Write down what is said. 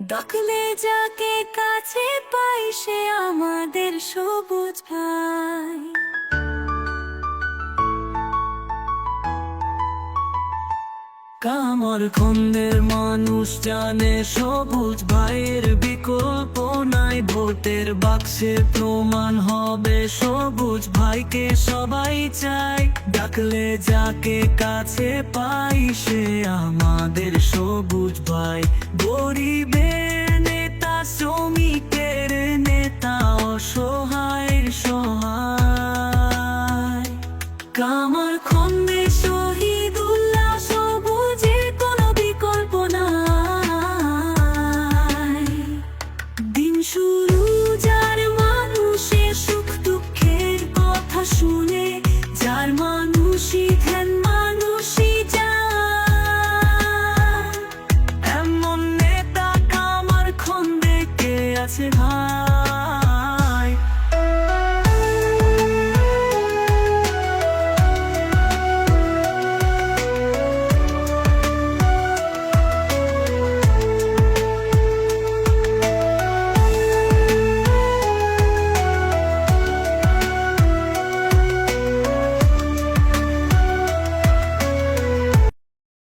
ডাকলে যাকে কাছে পাই সে আমাদের সবুজ ভাই। কামর খন্দের মানুষ জানে সবুজ ভাইয়ের বিকল্প নাই, ভোটের বাক্সে প্রমাণ হবে সবুজ ভাইকে সবাই চাই ডাকলে যাকে কাছে পাই সে আমাদের সবুজ ভাই গরিবের কামার খন্দে শহীদুল্লাহ দিন শুরু যার মানুষের সুখ দুঃখের কথা শুনে, যার মানুষই মানুষই এমন নেতা কামার আছে ভাই?